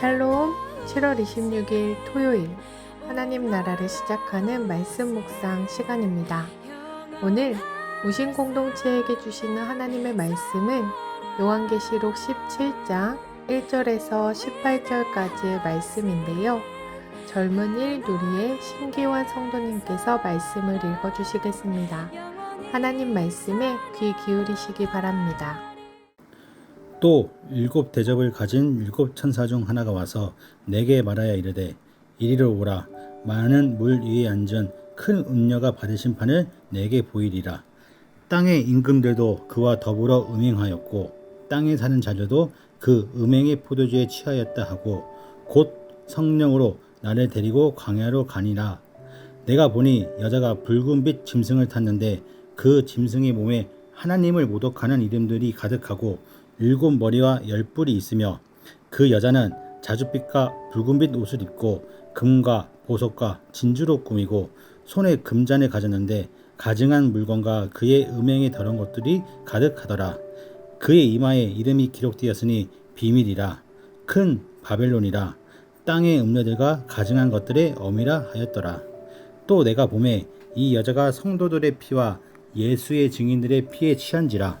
샬롬 7월 26일 토요일 하나님 나라를 시작하는 말씀 묵상 시간입니다. 오늘 무신 공동체에게 주시는 하나님의 말씀은 요한계시록 17장 1절에서 18절까지의 말씀인데요. 젊은이 누리의 신기환 성도님께서 말씀을 읽어 주시겠습니다. 하나님 말씀에 귀 기울이시기 바랍니다. 또 일곱 대접을 가진 일곱 천사 중 하나가 와서 내게 말하여 이르되 이리로 오라. 많은 물 위에 앉은 큰 음녀가 받을 심판을 내게 보이리라. 땅의 임금들도 그와 더불어 음행하였고 땅에 사는 자들도 그 음행의 포도주에 취하였다 하고 곧 성령으로 나를 데리고 광야로 가니라. 내가 보니 여자가 붉은빛 짐승을 탔는데 그 짐승의 몸에 하나님을 모독하는 이름들이 가득하고 일곱 머리와 열 뿔이 있으며 그 여자는 자줏빛과 붉은빛 옷을 입고 금과 보석과 진주로 꾸미고 손에 금잔을 가졌는데 가증한 물건과 그의 음행에 더러운 것들이 가득하더라. 그의 이마에 이름이 기록되었으니 비밀이라 큰 바벨론이라 땅의 음녀들과 가증한 것들의 어미라 하였더라. 또 내가 봄에 이 여자가 성도들의 피와 예수의 증인들의 피에 취한지라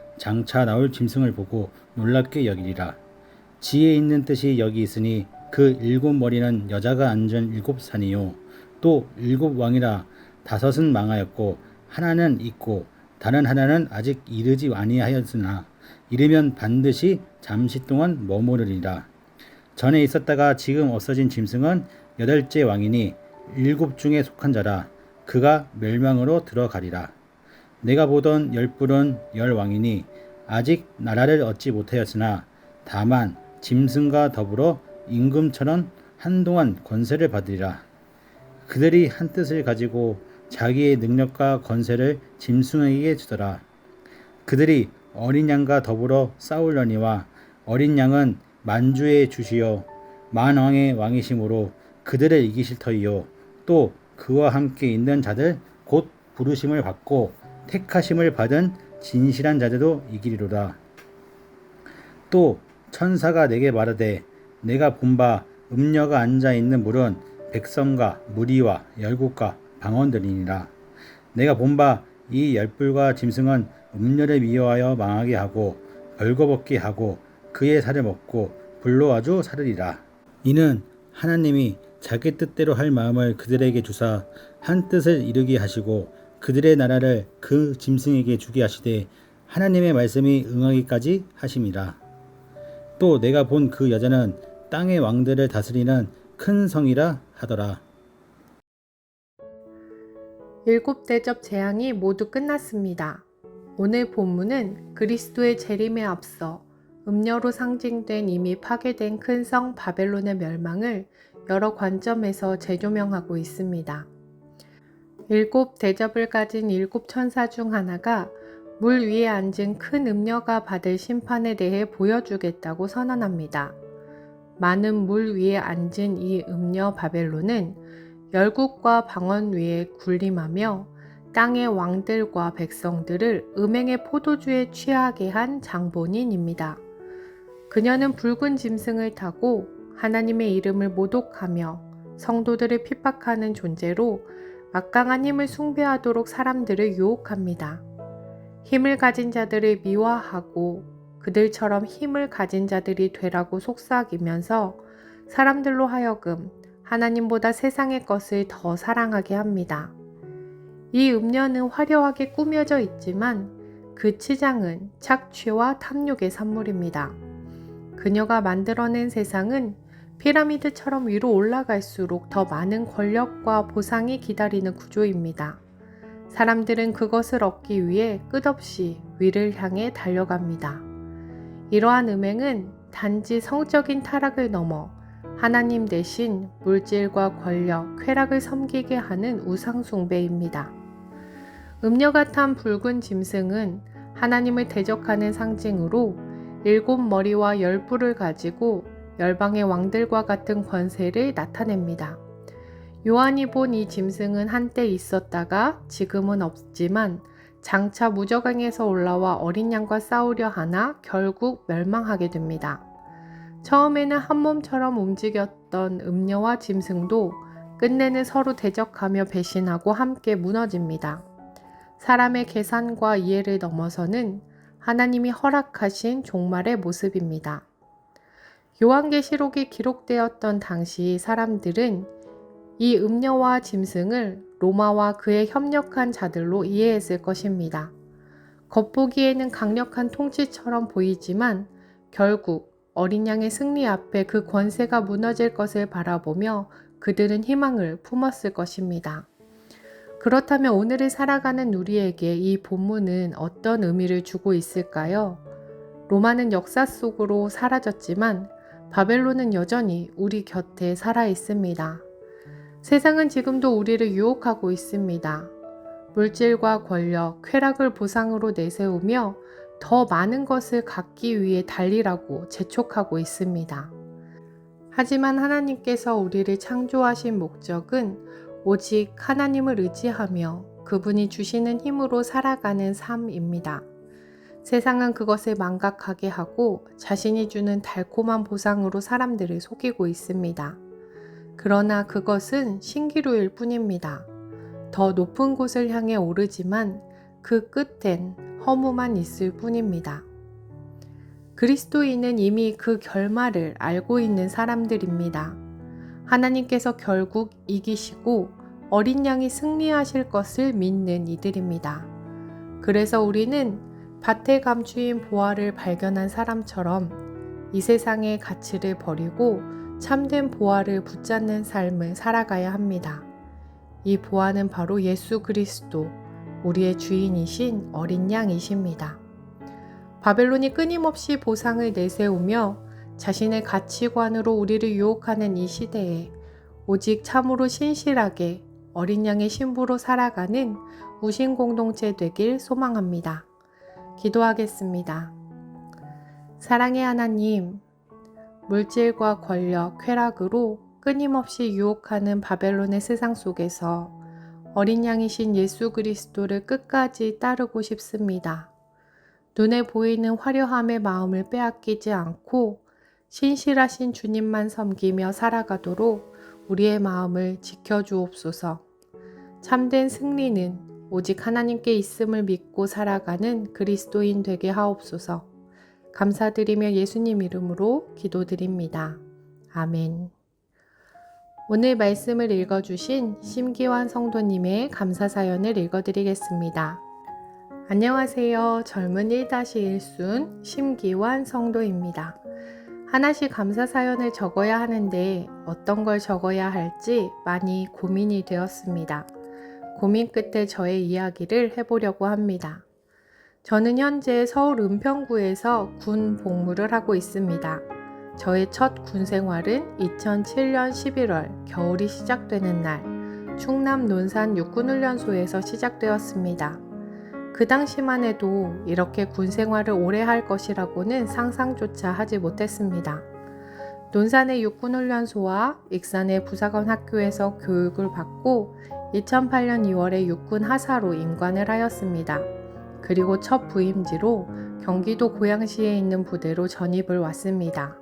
장차 나올 짐승을 보고 놀랍게 여기리라. 지혜 있는 뜻이 여기 있으니 그 일곱 머리는 여자가 앉은 일곱 산이요. 또 일곱 왕이라 다섯은 망하였고 하나는 있고 다른 하나는 아직 이르지 아니하였으나 이르면 반드시 잠시 동안 머무르리라. 전에 있었다가 지금 없어진 짐승은 여덟째 왕이니 일곱 중에 속한 자라 그가 멸망으로 들어가리라. 내가 보던 열 뿔은 열 왕이니 아직 나라를 얻지 못하였으나 다만 짐승과 더불어 임금처럼 한동안 권세를 받으리라. 그들이 한 뜻을 가지고 자기의 능력과 권세를 짐승에게 주더라. 그들이 어린 양과 더불어 싸우려니와 어린 양은 만주의 주시요 만왕의 왕이심으로 그들을 이기실 터이요 또 그와 함께 있는 자들 곧 부르심을 받고 택하심을 받은 진실한 자들도 이기리로다. 또 천사가 내게 말하되 내가 본바 음녀가 앉아 있는 물은 백성과 무리와 열국과 방언들이니라. 내가 본바 이 열불과 짐승은 음녀를 미워하여 망하게 하고 벌거벗게 하고 그의 살을 먹고 불로 아주 사르리라. 이는 하나님이 자기 뜻대로 할 마음을 그들에게 주사 한 뜻을 이루게 하시고 그들의 나라를 그 짐승에게 주게 하시되 하나님의 말씀이 응하기까지 하심이라. 또 내가 본 그 여자는 땅의 왕들을 다스리는 큰 성이라 하더라. 일곱 대접 재앙이 모두 끝났습니다. 오늘 본문은 그리스도의 재림에 앞서 음녀로 상징된 이미 파괴된 큰 성 바벨론의 멸망을 여러 관점에서 재조명하고 있습니다. 일곱 대접을 가진 일곱 천사 중 하나가 물 위에 앉은 큰 음녀가 받을 심판에 대해 보여주겠다고 선언합니다. 많은 물 위에 앉은 이 음녀 바벨론은 열국과 방언 위에 군림하며 땅의 왕들과 백성들을 음행의 포도주에 취하게 한 장본인입니다. 그녀는 붉은 짐승을 타고 하나님의 이름을 모독하며 성도들을 핍박하는 존재로 막강한 힘을 숭배하도록 사람들을 유혹합니다. 힘을 가진 자들을 미화하고 그들처럼 힘을 가진 자들이 되라고 속삭이면서 사람들로 하여금 하나님보다 세상의 것을 더 사랑하게 합니다. 이 음녀는 화려하게 꾸며져 있지만 그 치장은 착취와 탐욕의 산물입니다. 그녀가 만들어낸 세상은 피라미드처럼 위로 올라갈수록 더 많은 권력과 보상이 기다리는 구조입니다. 사람들은 그것을 얻기 위해 끝없이 위를 향해 달려갑니다. 이러한 음행은 단지 성적인 타락을 넘어 하나님 대신 물질과 권력, 쾌락을 섬기게 하는 우상숭배입니다. 음녀가 탄 붉은 짐승은 하나님을 대적하는 상징으로 일곱 머리와 열 뿔을 가지고 열방의 왕들과 같은 권세를 나타냅니다. 요한이 본 이 짐승은 한때 있었다가 지금은 없지만 장차 무저강에서 올라와 어린 양과 싸우려 하나 결국 멸망하게 됩니다. 처음에는 한 몸처럼 움직였던 음녀와 짐승도 끝내는 서로 대적하며 배신하고 함께 무너집니다. 사람의 계산과 이해를 넘어서는 하나님이 허락하신 종말의 모습입니다. 요한계시록이 기록되었던 당시 사람들은 이 음녀와 짐승을 로마와 그에 협력한 자들로 이해했을 것입니다. 겉보기에는 강력한 통치처럼 보이지만 결국 어린 양의 승리 앞에 그 권세가 무너질 것을 바라보며 그들은 희망을 품었을 것입니다. 그렇다면 오늘을 살아가는 우리에게 이 본문은 어떤 의미를 주고 있을까요? 로마는 역사 속으로 사라졌지만 바벨론은 여전히 우리 곁에 살아 있습니다. 세상은 지금도 우리를 유혹하고 있습니다. 물질과 권력, 쾌락을 보상으로 내세우며 더 많은 것을 갖기 위해 달리라고 재촉하고 있습니다. 하지만 하나님께서 우리를 창조하신 목적은 오직 하나님을 의지하며 그분이 주시는 힘으로 살아가는 삶입니다. 세상은 그것을 망각하게 하고 자신이 주는 달콤한 보상으로 사람들을 속이고 있습니다. 그러나 그것은 신기루일 뿐입니다. 더 높은 곳을 향해 오르지만 그 끝엔 허무만 있을 뿐입니다. 그리스도인은 이미 그 결말을 알고 있는 사람들입니다. 하나님께서 결국 이기시고 어린 양이 승리하실 것을 믿는 이들입니다. 그래서 우리는 밭에 감추인 보화를 발견한 사람처럼 이 세상의 가치를 버리고 참된 보화를 붙잡는 삶을 살아가야 합니다. 이 보화는 바로 예수 그리스도, 우리의 주인이신 어린 양이십니다. 바벨론이 끊임없이 보상을 내세우며 자신의 가치관으로 우리를 유혹하는 이 시대에 오직 참으로 신실하게 어린 양의 신부로 살아가는 우신 공동체 되길 소망합니다. 기도하겠습니다. 사랑의 하나님, 물질과 권력, 쾌락으로 끊임없이 유혹하는 바벨론의 세상 속에서 어린 양이신 예수 그리스도를 끝까지 따르고 싶습니다. 눈에 보이는 화려함의 마음을 빼앗기지 않고 신실하신 주님만 섬기며 살아가도록 우리의 마음을 지켜주옵소서. 참된 승리는 오직 하나님께 있음을 믿고 살아가는 그리스도인 되게 하옵소서. 감사드리며 예수님 이름으로 기도드립니다. 아멘. 오늘 말씀을 읽어주신 심기환 성도님의 감사 사연을 읽어드리겠습니다. 안녕하세요. 젊은 1-1순 심기환 성도입니다. 하나씩 감사 사연을 적어야 하는데 어떤 걸 적어야 할지 많이 고민이 되었습니다. 고민 끝에 저의 이야기를 해보려고 합니다. 저는 현재 서울 은평구에서 군 복무를 하고 있습니다. 저의 첫 군 생활은 2007년 11월 겨울이 시작되는 날 충남 논산 육군훈련소에서 시작되었습니다. 그 당시만 해도 이렇게 군 생활을 오래 할 것이라고는 상상조차 하지 못했습니다. 논산의 육군훈련소와 익산의 부사관 학교에서 교육을 받고 2008년 2월에 육군 하사로 임관을 하였습니다. 그리고 첫 부임지로 경기도 고양시에 있는 부대로 전입을 왔습니다.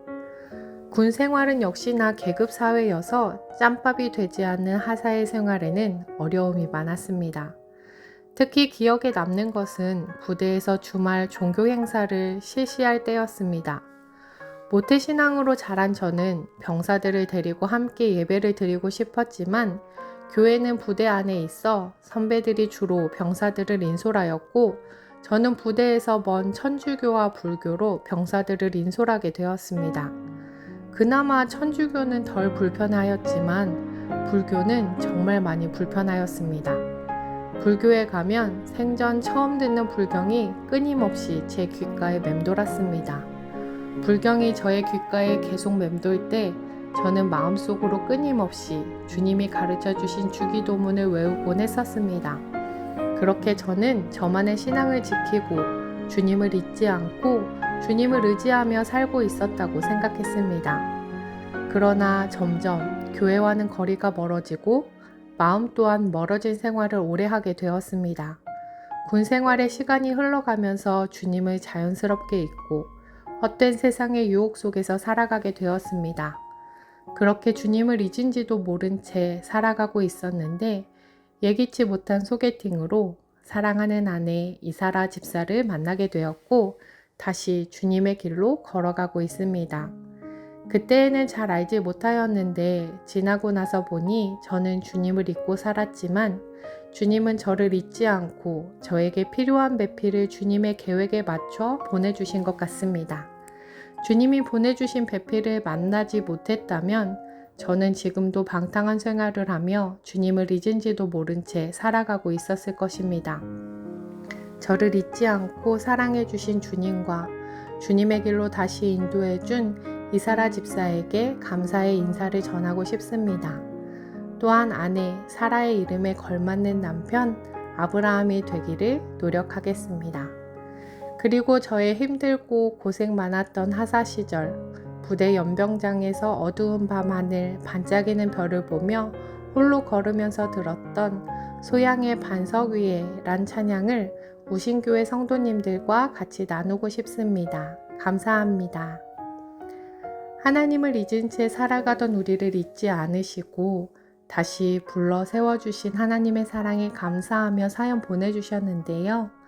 군 생활은 역시나 계급 사회여서 짬밥이 되지 않는 하사의 생활에는 어려움이 많았습니다. 특히 기억에 남는 것은 부대에서 주말 종교 행사를 실시할 때였습니다. 모태신앙으로 자란 저는 병사들을 데리고 함께 예배를 드리고 싶었지만 교회는 부대 안에 있어 선배들이 주로 병사들을 인솔하였고 저는 부대에서 먼 천주교와 불교로 병사들을 인솔하게 되었습니다. 그나마 천주교는 덜 불편하였지만 불교는 정말 많이 불편하였습니다. 불교에 가면 생전 처음 듣는 불경이 끊임없이 제 귓가에 맴돌았습니다. 불경이 저의 귓가에 계속 맴돌 때 저는 마음속으로 끊임없이 주님이 가르쳐 주신 주기도문을 외우곤 했었습니다. 그렇게 저는 저만의 신앙을 지키고 주님을 잊지 않고 주님을 의지하며 살고 있었다고 생각했습니다. 그러나 점점 교회와는 거리가 멀어지고 마음 또한 멀어진 생활을 오래 하게 되었습니다. 군 생활의 시간이 흘러가면서 주님을 자연스럽게 잊고 헛된 세상의 유혹 속에서 살아가게 되었습니다. 그렇게 주님을 잊은지도 모른 채 살아가고 있었는데 예기치 못한 소개팅으로 사랑하는 아내 이사라 집사를 만나게 되었고 다시 주님의 길로 걸어가고 있습니다. 그때에는 잘 알지 못하였는데 지나고 나서 보니 저는 주님을 잊고 살았지만 주님은 저를 잊지 않고 저에게 필요한 배필을 주님의 계획에 맞춰 보내주신 것 같습니다. 주님이 보내주신 배필을 만나지 못했다면 저는 지금도 방탕한 생활을 하며 주님을 잊은지도 모른 채 살아가고 있었을 것입니다. 저를 잊지 않고 사랑해 주신 주님과 주님의 길로 다시 인도해 준 이사라 집사에게 감사의 인사를 전하고 싶습니다. 또한 아내 사라의 이름에 걸맞는 남편 아브라함이 되기를 노력하겠습니다. 그리고 저의 힘들고 고생 많았던 하사 시절 부대 연병장에서 어두운 밤 하늘 반짝이는 별을 보며 홀로 걸으면서 들었던 소양의 반석 위에 란 찬양을 우신교회 성도님들과 같이 나누고 싶습니다. 감사합니다. 하나님을 잊은 채 살아가던 우리를 잊지 않으시고 다시 불러 세워주신 하나님의 사랑에 감사하며 사연 보내주셨는데요.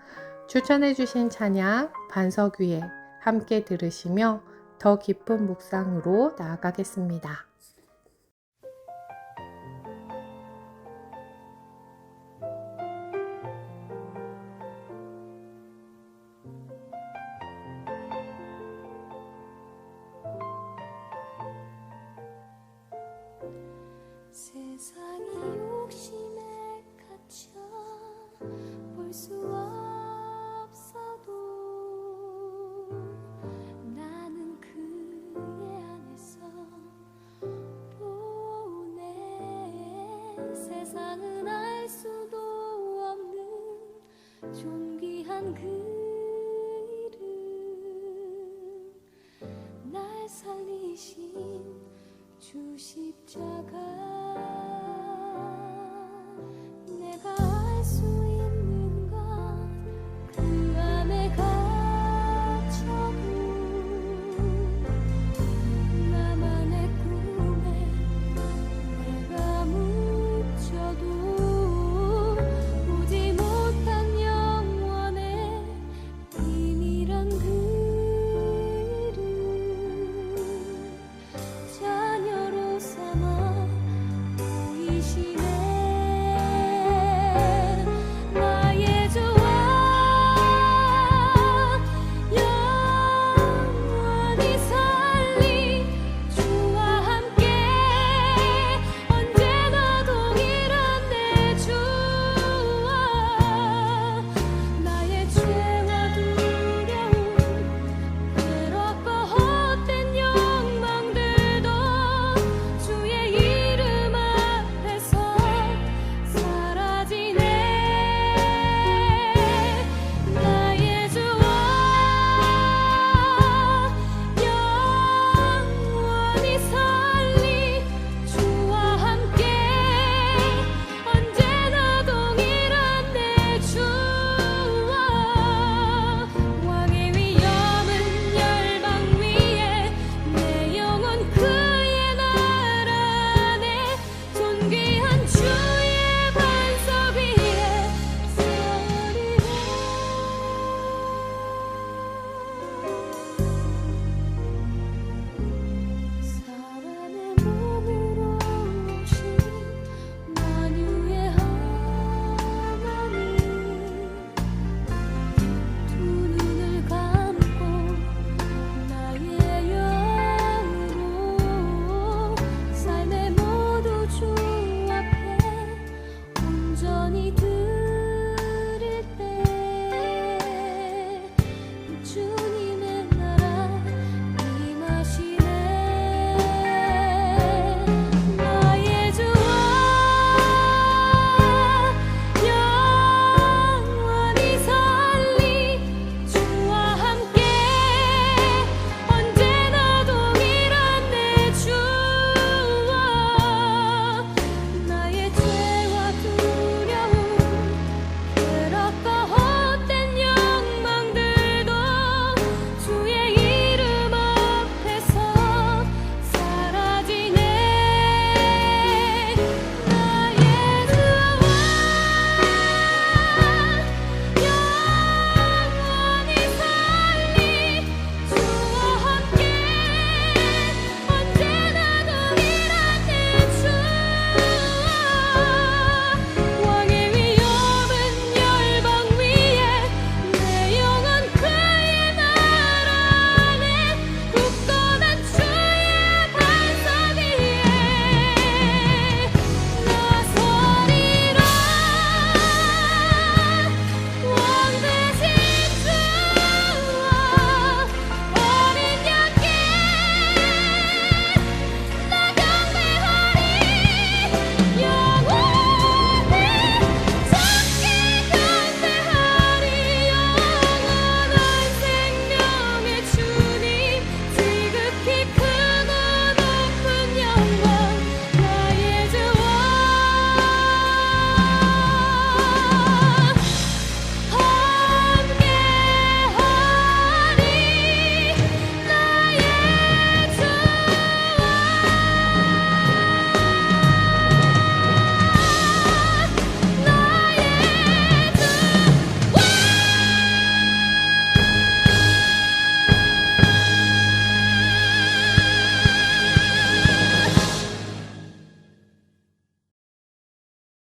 추천해주신 찬양 반석 위에 함께 들으시며 더 깊은 묵상으로 나아가겠습니다. 세상이 욕심에 갇혀 볼수